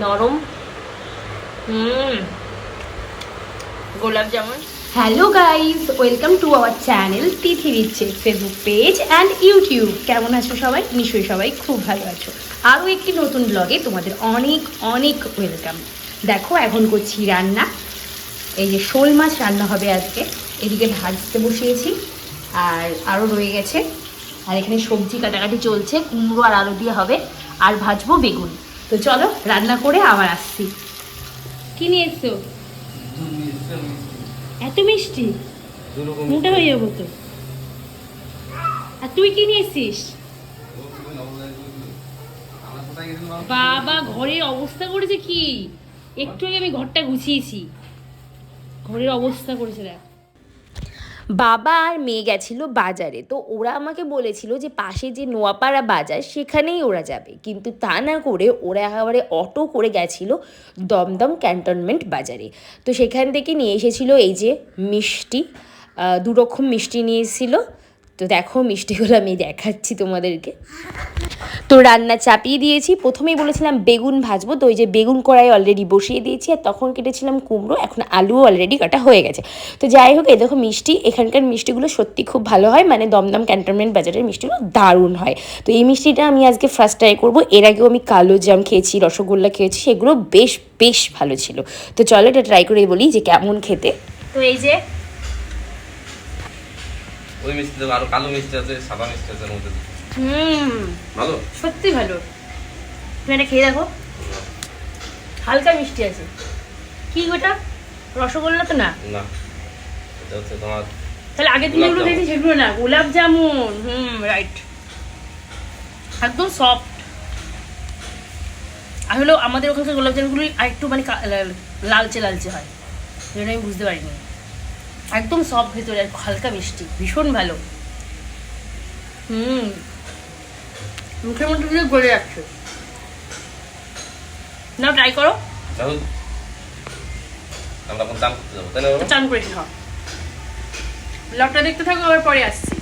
নরম। হুম। Gulab jamun. Hello guys welcome to our channel Tithi দিচ্ছে Facebook page and YouTube কেমন আছো সবাই? নিশ্চয়ই সবাই খুব ভালো আছো। আরও একটি নতুন ব্লগে তোমাদের অনেক অনেক ওয়েলকাম দেখো, এখন করছি রান্না। এই যে শোল মাছ রান্না হবে আজকে। এদিকে ভাজতে বসিয়েছি। আর আরও রয়ে গেছে। আর এখানে সবজি কাটাকাটি চলছে। কুমড়ো আর আলু দিয়ে হবে। আর ভাজবো বেগুন। তো চলো রান্না করে আবার আসছি। কি নিয়ে এসছো এত মিষ্টি? মোটা হয়ে যাব তো। আর তুই কি নিয়ে এসছিস বাবা ঘরের অবস্থা করেছে কি? একটু আগে আমি ঘরটা গুছিয়েছি। ঘরের অবস্থা করেছে দেখ। বাবা আর মেয়ে গেছিল বাজারে। তো ওরা আমাকে বলেছিল যে পাশে যে নোয়াপাড়া বাজার, সেখানেই ওরা যাবে। কিন্তু তা না করে ওরা একেবারে অটো করে গেছিল দমদম ক্যান্টনমেন্ট বাজারে। তো সেখান থেকে নিয়ে এসেছিল এই যে মিষ্টি দুরকম মিষ্টি নিয়ে এসেছিল। তো দেখো, মিষ্টিগুলো আমি দেখাচ্ছি তোমাদেরকে। তো রান্না চাপিয়ে দিয়েছি। প্রথমেই বলেছিলাম বেগুন ভাজবো, তো ওই যে বেগুন কড়াই অলরেডি বসিয়ে দিয়েছি, আর তখন কেটেছিলাম কুমড়ো, এখন আলুও অলরেডি কাটা হয়ে গেছে। তো যাই হোক, এই দেখো মিষ্টি, এখানকার মিষ্টিগুলো সত্যি খুব ভালো হয় মানে দমদম ক্যান্টনমেন্ট বাজারের মিষ্টিগুলো দারুণ হয়। তো এই মিষ্টিটা আমি আজকে ফার্স্ট ট্রাই করব, এর আগেও আমি কালো জাম খেয়েছি, রসগোল্লা খেয়েছি, সেগুলো বেশ বেশ ভালো ছিল। তো চলো এটা ট্রাই করে বলি যে কেমন খেতে। তো এই যে ওই মিষ্টি দেবো আরও কালো মিষ্টি আছে সাদা মিষ্টি আছে মধ্যে হুম। ভালো? সত্যি ভালো। তুমি এটা খেয়ে দেখো। হালকা মিষ্টি আছে। কি ওটা রসগোল্লা তো না? না। এটা হচ্ছে তোমার তাহলে যেগুলো জামুন। খেয়েছি সেগুলো না। গোলাপ জামুন। হুম রাইট একদম সফট আসলে আমাদের ওখানকার গোলাপ জামুনগুলো একটু মানে লালচে লালচে হয়। যেটা আমি বুঝতে পারিনি। একদম সফট ভেতরে আর হালকা মিষ্টি ভীষণ ভালো। হুম। মুখের মধ্যে দিয়ে গলে যাচ্ছে। না ট্রাই করো। আমরা এখন চান করতে যাব তাই না চান করে খাও ব্লগটা দেখতে থাকো আবার পরে আসছি।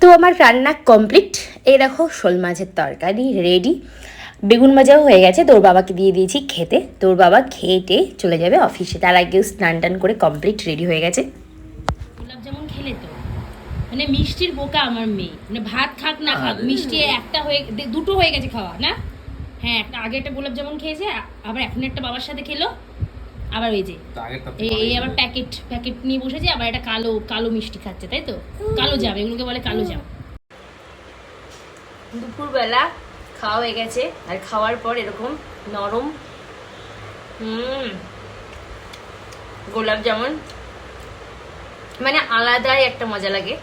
তো আমার রান্না কমপ্লিট। এই দেখো শোল মাছের তরকারি রেডি। বেগুন ভাজাও হয়ে গেছে তোর বাবাকে দিয়ে দিয়েছি খেতে। তোর বাবা খেটে চলে যাবে অফিসে তার আগেও স্নান টান করে কমপ্লিট রেডি হয়ে গেছে। গোলাপ জামুন খেলে তো? মানে মিষ্টির বোকা আমার মেয়ে। মানে ভাত খাক না খাক মিষ্টি একটা হয়ে দুটো হয়ে গেছে খাওয়া না? হ্যাঁ একটা আগে একটা গোলাপ জামুন খেয়েছে আবার এখন একটা বাবার সাথে খেলো। আবার ওই যে এই আবার প্যাকেট প্যাকেট নিয়ে বসেছে আবার একটা কালো কালো মিষ্টি খাচ্ছে তাই তো? কালো জাম এগুলোকে বলে কালো জাম। দুপুরবেলা খাওয়া হয়ে গেছে, আর খাওয়ার পর এরকম নরম, হুম, গোলাপ জামুন। মানে আলাদাই একটা মজা লাগে।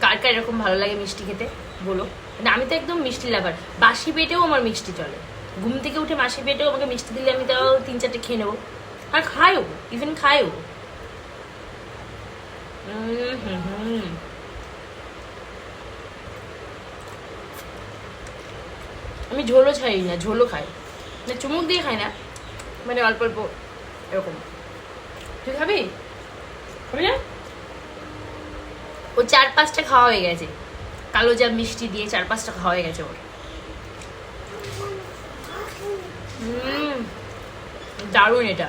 কার কার এরকম ভালো লাগে মিষ্টি খেতে, বলো। মানে আমি তো একদম মিষ্টি লাভার বাসি পেটেও আমার মিষ্টি চলে। ঘুম থেকে উঠে বাসি পেটেও আমাকে মিষ্টি দিলে আমি তাও তিন চারটে খেয়ে নেব। আর খাইও ইভেন খাইও। হুম হুম হুম। আমি ঝোলও খাই না, ঝোলও খাই মানে চুমুক দিয়ে খাই না মানে অল্প অল্প এরকম। তুই খাবি? না? ও চার পাঁচটা খাওয়া হয়ে গেছে। কালো জাম মিষ্টি দিয়ে চার পাঁচটা খাওয়া হয়ে গেছে ওর। দারুণ এটা।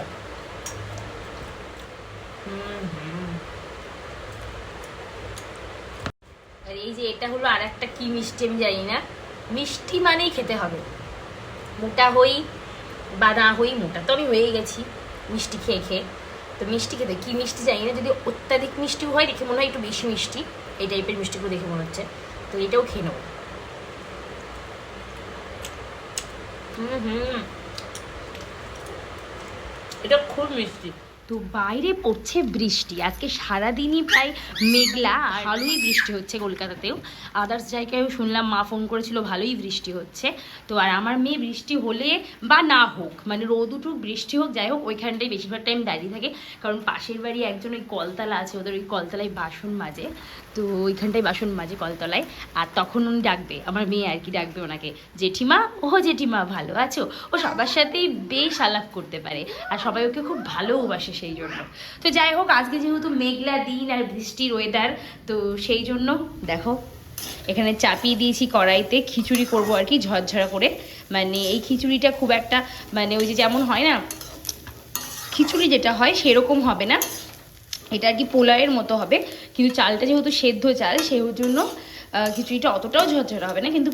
আর এই যে এটা হলো আর একটা কি মিষ্টি আমি জানি না। মিষ্টি মানেই খেতে হবে। মোটা হই বা না হই মোটা। তো আমি হয়ে গেছি মিষ্টি খেয়ে খেয়ে। তো মিষ্টি খেতে কি মিষ্টি জানি না, যদি অত্যাধিক মিষ্টিও হয় দেখে মনে হয় একটু বেশি মিষ্টি। এই টাইপের মিষ্টিগুলো দেখে মনে হচ্ছে। তো এটাও খেয়ে নেব। হুম হুম। এটা খুব মিষ্টি। তো বাইরে পড়ছে বৃষ্টি। আজকে সারাদিনই প্রায় মেঘলা আর ভালোই বৃষ্টি হচ্ছে কলকাতাতেও। আদার্স জায়গায়ও শুনলাম মা ফোন করেছিল, ভালোই বৃষ্টি হচ্ছে। তো আর আমার মেয়ে বৃষ্টি হলে বা না হোক মানে রোদ উঠুক, বৃষ্টি হোক, যাই হোক ওইখানটাই বেশিরভাগ টাইম দাঁড়িয়ে থাকে। কারণ পাশের বাড়ি একজন ওই কলতলা আছে, ওদের ওই কলতলায় বাসন মাজে। তো ওইখানটায় বাসন মাজে কলতলায়। আর তখন উনি ডাকবে, আমার মেয়ে আর কি ডাকবে ওনাকে, জেঠিমা, ও জেঠিমা, ভালো আছো? ও সবার সাথেই বেশ আলাপ করতে পারে। আর সবাই ওকে খুব ভালোবাসে সেই জন্য। তো যাই হোক, আজকে যেহেতু মেঘলা দিন আর বৃষ্টির ওয়েদার তো সেই জন্য দেখো, এখানে চাপিয়ে দিয়েছি কড়াইতে, খিচুড়ি করব আর কি, ঝরঝরা করে। মানে এই খিচুড়িটা খুব একটা মানে ওই যে যেমন হয় না, খিচুড়ি যেটা হয় সেরকম হবে না। এটা আর কি পোলাওয়ের মতো হবে, কিন্তু চালটা যেহেতু সেদ্ধ চাল, সেই জন্য খিচুড়িটা অতটাও ঝরঝরা হবে না, কিন্তু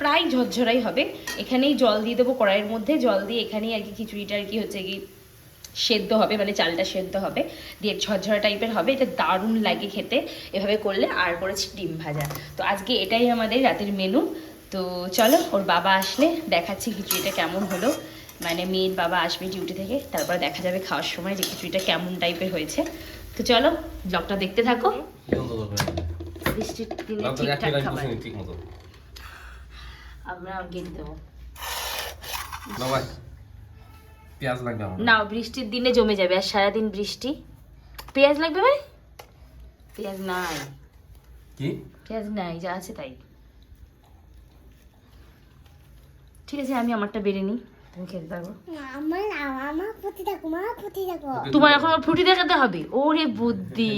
প্রায় ঝরঝরাই হবে। এখানেই জল দিয়ে দেবো কড়াইয়ের মধ্যে, জল দিয়ে এখানেই আর কি খিচুড়িটা আর কি হচ্ছে কি সেদ্ধ হবে মানে চালটা সেদ্ধ হবে দিয়ে ঝরঝরা টাইপের হবে এটা দারুণ লাগে খেতে। এভাবে করলে আর করেছি ডিম ভাজা। তো আজকে এটাই আমাদের রাতের মেনু তো চলো ওর বাবা আসলে দেখাচ্ছি খিচুড়িটা কেমন হলো। মানে মেয়ের বাবা আসবে ডিউটি থেকে তারপর দেখা যাবে খাওয়ার সময় যে খিচুড়িটা কেমন টাইপের হয়েছে। তো চলো ব্লগটা দেখতে থাকো। আমরা গেটে দেবো। পেঁয়াজ লাগবে আমার। না বৃষ্টির দিনে জমে যাবে আর সারাদিন বৃষ্টি। পেঁয়াজ লাগবে ভাই পেঁয়াজ নাই। কি? পেঁয়াজ নাই যা আছে তাই। ঠিক আছে আমি আমারটা বেড়ে নিই। তুমি খেতে থাকো। তোমার এখন ফুটি দেখাতে হবে? ওরে বুদ্ধি।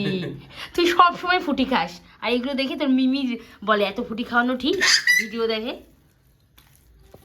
তুই সব সময় ফুটি খাস। আর এগুলো দেখে তোর মিমি বলে এত ফুটি খাওয়ানো ঠিক? ভিডিও দেখে।